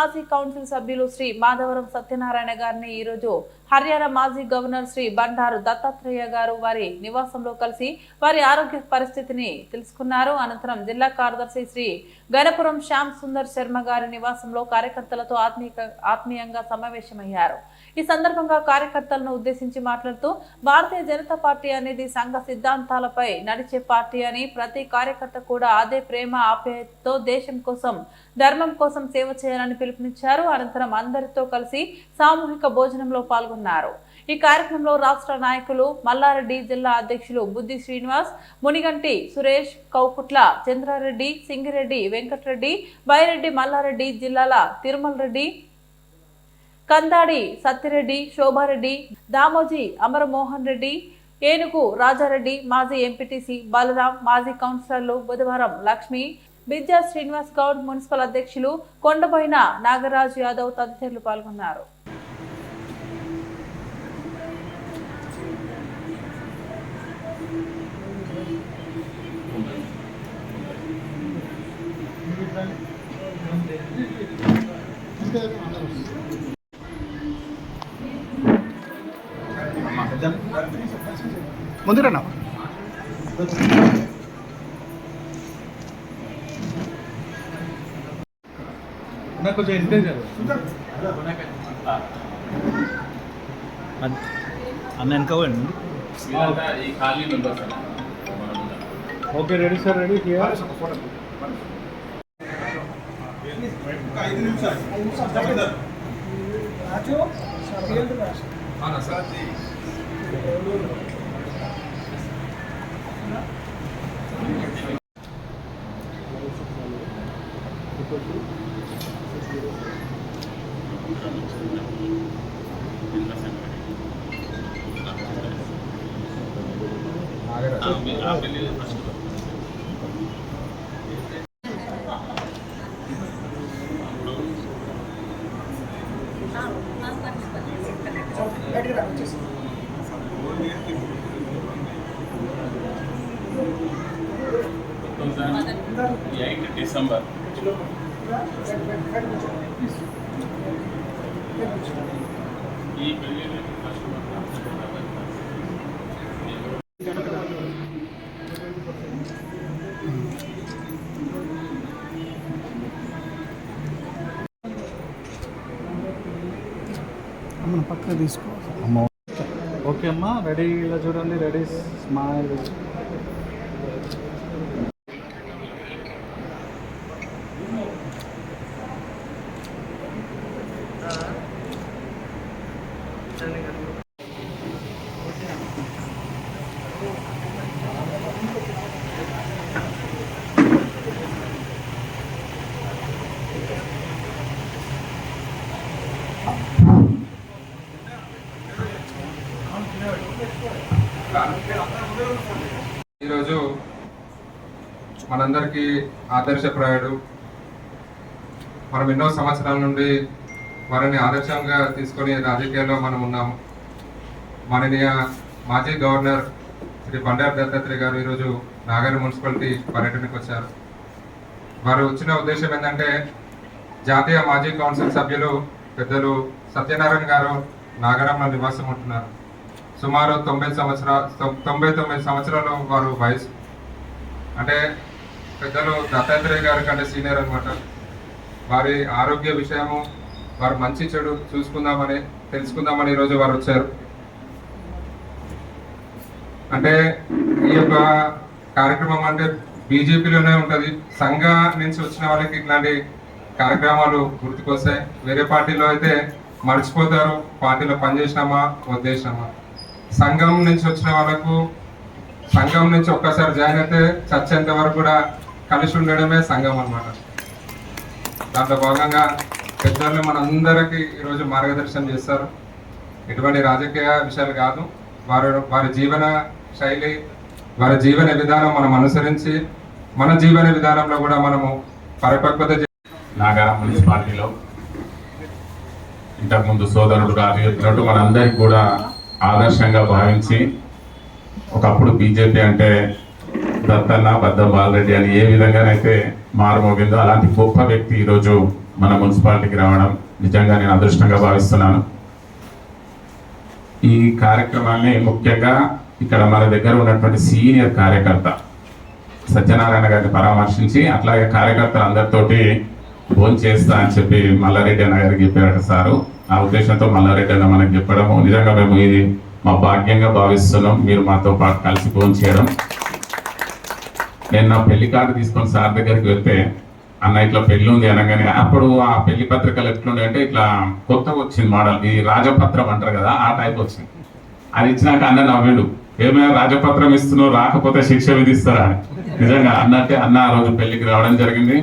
మాజీ కౌన్సిల్ సభ్యులు శ్రీ మాధవరం సత్యనారాయణ గారిని ఈరోజు హర్యానా మాజీ గవర్నర్ శ్రీ బండారు దత్తాత్రేయ గారు వారి నివాసంలో కలిసి వారి ఆరోగ్య పరిస్థితిని తెలుసుకున్నారు. అనంతరం జిల్లా కార్యదర్శి శ్రీ గణపురం శ్యామ్ సుందర్ శర్మ గారి నివాసంలో కార్యకర్తలతో ఆత్మీయ ఆత్మీయంగా సమావేశమయ్యారు. ఈ సందర్భంగా కార్యకర్తలను ఉద్దేశించి మాట్లాడుతూ భారతీయ జనతా పార్టీ అనేది సంఘ సిద్ధాంతాలపై నడిచే పార్టీ అని ప్రతి కార్యకర్త కూడా అదే ప్రేమ ఆప్యాయతతో దేశం కోసం ధర్మం కోసం సేవ చేయాలని పిలుపునిచ్చారు. అనంతరం అందరితో కలిసి సామూహిక భోజనంలో పాల్గొన్నారు. ఈ కార్యక్రమంలో రాష్ట్ర నాయకులు మల్లారెడ్డి జిల్లా అధ్యక్షులు బుద్ధి శ్రీనివాస్ మునిగంటి సురేష్ కౌకుట్ల చంద్రారెడ్డి సింగిరెడ్డి వెంకటరెడ్డి బైరెడ్డి మల్లారెడ్డి జిల్లాల తిరుమల రెడ్డి కందాడి సత్యరెడ్డి శోభారెడ్డి దామోజీ అమరమోహన్ రెడ్డి ఏనుగు రాజారెడ్డి మాజీ ఎంపీటీసీ బలరాం మాజీ కౌన్సిలర్లు బుధవారం లక్ష్మి బిద్యా శ్రీనివాస్ గౌడ్ మున్సిపల్ అధ్యక్షులు కొండబోయిన నాగరాజు యాదవ్ తదితరులు పాల్గొన్నారు. ముందు నాకు కొంచెం చేయాలి అన్న వెనక పోయండి. ఇదంతా ఈ ఖాళీ మెంబర్స్ అన్న. Okay ready sir ready here eight December ఈ పెళ్ళి ఫస్ట్ పక్కన తీసుకో. ఓకే అమ్మా రెడీ ఇలా చూడండి రెడీ స్మైల్ ఈరోజు మనందరికీ ఆదర్శప్రాయుడు మనం ఎన్నో సంవత్సరాల నుండి వారిని ఆదర్శంగా తీసుకొని రాజకీయాల్లో మనం ఉన్నాము. మాననీయ మాజీ గవర్నర్ శ్రీ బండారు దత్తాత్రేయ గారు ఈరోజు నాగర్ మున్సిపాలిటీ పర్యటనకు వచ్చారు. వారు వచ్చిన ఉద్దేశం ఏంటంటే జాతీయ మాజీ కౌన్సిల్ సభ్యులు పెద్దలు సత్యనారాయణ గారు నాగరంలో నివాసం ఉంటున్నారు. సుమారు తొంభై సంవత్సరాలు తొంభై తొమ్మిది సంవత్సరాలు వారు వయసు. అంటే పెద్దలు దత్తాత్రేయ గారి కంటే సీనియర్ అనమాట వారి ఆరోగ్య విషయము వారు మంచి చెడు చూసుకుందామని తెలుసుకుందామని ఈరోజు వారు వచ్చారు. అంటే ఈ యొక్క కార్యక్రమం అంటే బీజేపీలోనే ఉంటుంది. సంఘ నుంచి వచ్చిన వాళ్ళకి ఇట్లాంటి కార్యక్రమాలు గుర్తుకొస్తాయి. వేరే పార్టీలో అయితే మర్చిపోతారు. పార్టీలో పనిచేసినామా? వద్దేసినామా సంఘం నుంచి వచ్చిన వాళ్ళకు సంఘం నుంచి ఒక్కసారి జాయిన్ అయితే చచ్చేంత వరకు కూడా కలిసి ఉండడమే సంఘం అన్నమాట. దాంట్లో భాగంగా పెద్దలు మనందరికీ ఈరోజు మార్గదర్శనం చేస్తారు. ఎటువంటి రాజకీయ విషయాలు కాదు. వారు వారి జీవన శైలి వారి జీవన విధానం మనం అనుసరించి మన జీవన విధానంలో కూడా మనము పరిపక్వత చే- నాగారం మున్సిపాలిటీలో ఇంతకుముందు సోదరుడు గారు చెప్పినట్టు మనందరికి కూడా ఆదర్శంగా భావించి ఒకప్పుడు బీజేపీ అంటే దత్తన్న బద్ద బాలరెడ్డి అని ఏ విధంగానైతే మారుమోగిందో అలాంటి గొప్ప వ్యక్తి ఈరోజు మన మున్సిపాలిటీకి రావడం నిజంగా నేను అదృష్టంగా భావిస్తున్నాను. ఈ కార్యక్రమాన్ని ముఖ్యంగా ఇక్కడ మన దగ్గర ఉన్నటువంటి సీనియర్ కార్యకర్త సత్యనారాయణ గారిని పరామర్శించి అట్లాగే కార్యకర్తలు అందరితోటి ఫోన్ చేస్తా అని చెప్పి మల్లారెడ్డి అన్న గారికి చెప్పారట సారు. ఆ ఉద్దేశంతో మల్లారెడ్డి అన్న మనకు చెప్పడము. నిజంగా మేము ఇది మా భాగ్యంగా భావిస్తున్నాం. మీరు మాతో పాటు కలిసి ఫోన్ చేయడం. నేను నా పెళ్ళి కార్డు తీసుకొని సార్ దగ్గరికి వెళ్తే అన్న ఇట్లా పెళ్ళి ఉంది అనగానే అప్పుడు ఆ పెళ్ళి పత్రికలు ఎట్లుండే అంటే ఇట్లా కొత్తగా వచ్చింది మోడల్. ఈ రాజపత్రం అంటారు కదా ఆ టైప్ వచ్చింది. అది ఇచ్చినాక అన్న నవ్విడు. ఏమైనా రాజపత్రం ఇస్తున్నావు? రాకపోతే శిక్ష విధిస్తారా? అని నిజంగా అన్నట్టే అన్న ఆ రోజు పెళ్ళికి రావడం జరిగింది.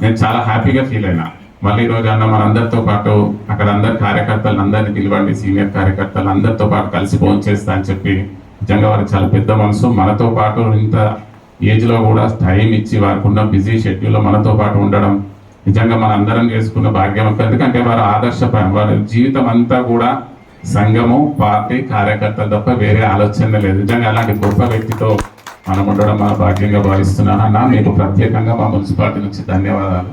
నేను చాలా హ్యాపీగా ఫీల్ అయినా. మళ్ళీ ఈ రోజు అన్న మనందరితో పాటు అక్కడ అందరి కార్యకర్తలు అందరినీ పిలవండి సీనియర్ కార్యకర్తలు అందరితో పాటు కలిసి ఫోన్ చేస్తా అని చెప్పి నిజంగా వారికి చాలా పెద్ద మనసు. మనతో పాటు ఇంత ఏజ్లో కూడా టైం ఇచ్చి వారికి ఉన్న బిజీ షెడ్యూల్లో మనతో పాటు ఉండడం నిజంగా మన అందరం చేసుకున్న భాగ్యం ఎందుకంటే వారు ఆదర్శ వారి జీవితం అంతా కూడా సంఘము పార్టీ కార్యకర్తలు తప్ప వేరే ఆలోచన లేదు. నిజంగా అలాంటి గొప్ప వ్యక్తితో మనం ఉండడం మన భాగ్యంగా భావిస్తున్నాను అన్న మీకు ప్రత్యేకంగా మా మున్సిపాలిటీ నుంచి ధన్యవాదాలు.